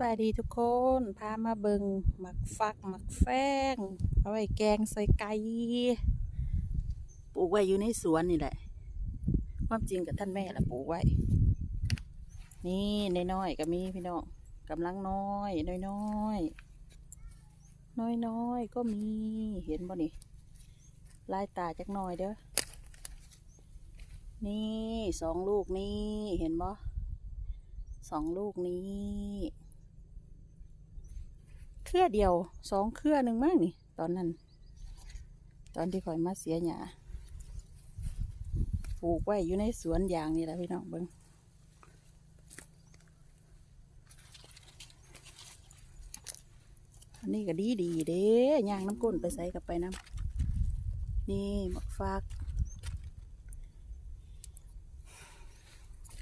บายดีทุกคน พามาเบิงหมักฟักหมักแฟงเอาไว้แกงใส่ไก่ปลูกไว้อยู่ในสวนนี่แหละ ความจริงกับท่านแม่ละปลูกไว้ นี่น้อยๆก็มีพี่น้องกำลังน้อย น้อยน้อยน้อยน้อยๆก็มีเห็นบ่นี่ลายตาจักหน่อยเด้อนี่สองลูกนี่เห็นบ่สองลูกนี้ เครือเดียวสองเครือหนึ่งมั้งนี่ ตอนนั้น ตอนที่ข่อยมาเสียหยาปลูกไว้อยู่ในสวนยางนี่แหละพี่น้องเบิ้งอันนี้ก็ดีดีเด้ย่างน้ำก้นไปใส่กับไปน้ำนี่หมักฟัก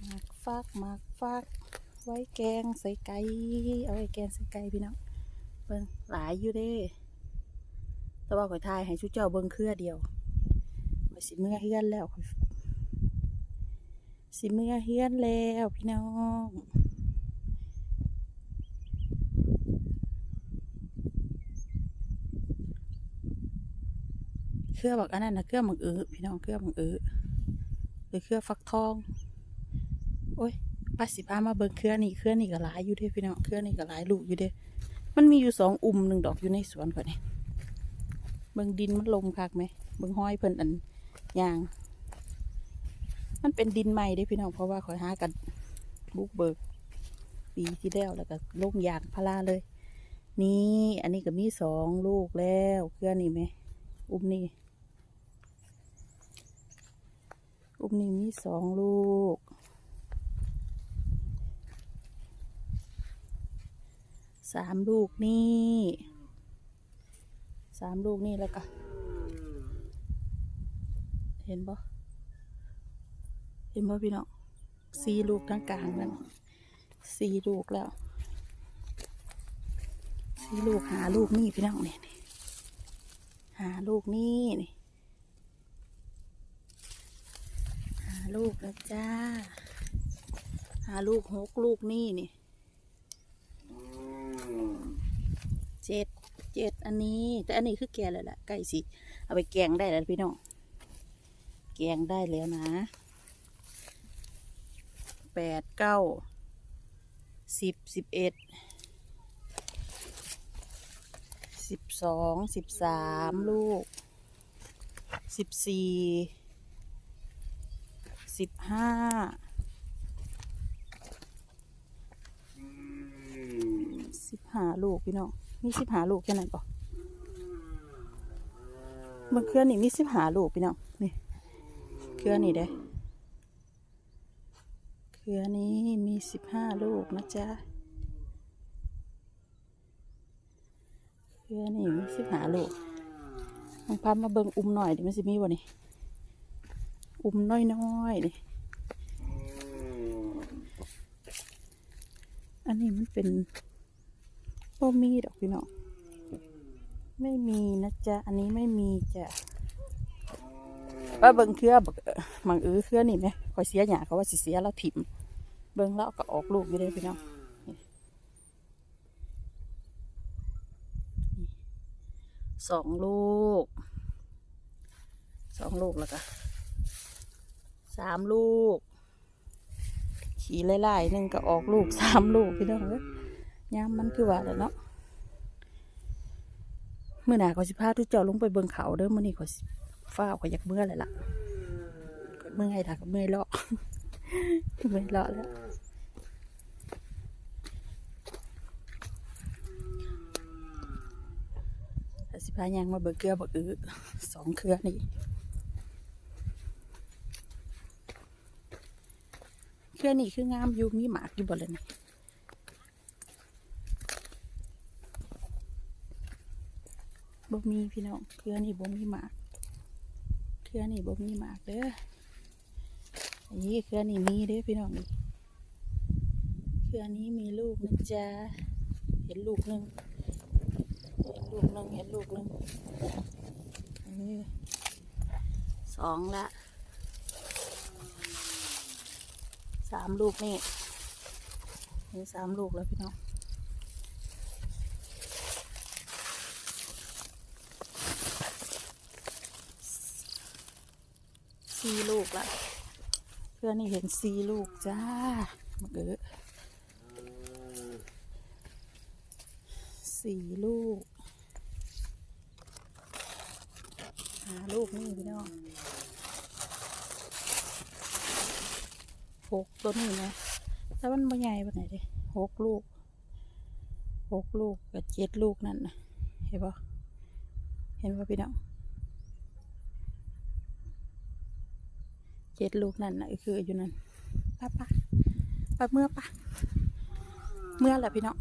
หมักฟักหมักฟัก ไว้แกงใส่ไก่เอาไว้แกงใส่ไก่พี่น้อง เบิ่งหลายอยู่เด้ แต่ว่าข่อยทายให้ชุดเจ้าเบิ่งเครือเดียวข่อยสิเมื่อเฮือนแล้วข่อยสิเมื่อเฮือนแล้วพี่น้องเครือบักอันนั้นนะเครือบักเออพี่น้องเครือบักเออหรือเครือฟักทอง โอ้ยป้าสิพามาเบิ่งเครือนี่เครือนี่ก็หลายอยู่เด้พี่น้องเครือนี่ก็หลายลูกอยู่เด้ มันมีอยู่สองอุ่มหนึ่งดอกอยู่ในสวนก่อนนี่เบิ่งดินมันลมคักไหมเบิ่งห้อยเพิ่นอันยาง มันเป็นดินใหม่ด้พี่น้องเพราะว่าขอยหากันบุกเบิก ปีที่แล้วแล้วก็ลงยางพาราเลย นี่อันนี้ก็มีสองลูกแล้วเครือนนี่ไหม อุ่มนี่ อุ่มนี่มีสองลูก สามลูกนี่สามลูกนี่แล้วก็เห็นปะเห็นปะพี่น้องสี่ลูกทั้งกลางนั่นสี่ลูกแล้วสี่ลูกหาลูกนี่พี่น้องเนี่ยหาลูกนี่นี่หาลูกแล้วจ้า หาลูกหกลูกนี่นี่ เจ็ดเจ็ดอันนี้ แต่อันนี้คือแกเลยแหละใกล้สิเอาไปแกงได้แล้วพี่น้องแกงได้แล้วนะแปดเก้าสิบสิบเอ็ดสิบสองสิบสามลูกสิบสี่สิบห้าสิบห้าลูกพี่น้อง มีสิบหาลูกแค่นั้นป่ะมันเครือนี่มีสิบหาลูกพี่น้องนี่เครือนี่เด้เครือนี้มีสิบห้าลูกนะจ๊ะเครือนี่มีสิบหาลูกลองพามาเบิ่งอุ้มหน่อยดิมันสิมีบ่นี่อุ้มน้อยๆนี่อันนี้มันเป็น บ่มีดอกพี่น้องไม่มีนะจ๊ะ อันนี้ไม่มีจ้ะว่าเบิ่งเครือบักเออมังอือเครือนี่ไหมคอยเสียหยาเขาว่าสิเสียแล้วถิ่ม เบิ่งแล้วก็ออกลูกอยู่เลยพี่น้องสองลูกสองลูกแล้วก็สามลูก ขี่ไล่ๆหนึ่งก็ออกลูกสามลูกพี่น้องเอ้ย ยามมันคือว่าแหล้วเนาะเมื่อหนาเขาสิพาทุกเจ้าลงไปเบิงเขาเด้อมื่อนี้เขาสิฟ้าวเขาอยากเมื่อเลยล่ะเมื่อยล่ะก็เมื่อยเลาะเมื่อยเลาะแล้วสิพายางมาเบิ่งเกลือบักอือสองเครือนี่เครือนี่คืองามอยู่มีหมากอยู่บ่เลยนี่ บ่มีพี่น้องเครือนี่บ่มีหมากเครือนี่บ่มีหมากเด้ออันนี้เครือนี่มีเด้อพี่น้องนี่เครือนี้มีลูกนะจ๊ะเห็นลูกหนึ่งเห็นลูกหนึ่งเห็นลูกหนึ่งอันนี้สองละสามลูกนี่นี่สามลูกแล้วพี่น้องีลูกละเครือนนี่เห็นสีลูกจ้าบักเออสี่ลูกหาลูกนี่พี่น้องหกตัวนี้นะแต่มันไม่ใหญ่ปานไหนดิหกลูกหกลูกกับเจ็ดลูกนั่นนะเห็นปะเห็นปะพี่น้อง เจ็ดลูกนั่นนะคืออยู่นั่นป้าป้าป้าเมื่อป้าเมื่อแหละพี่น้อง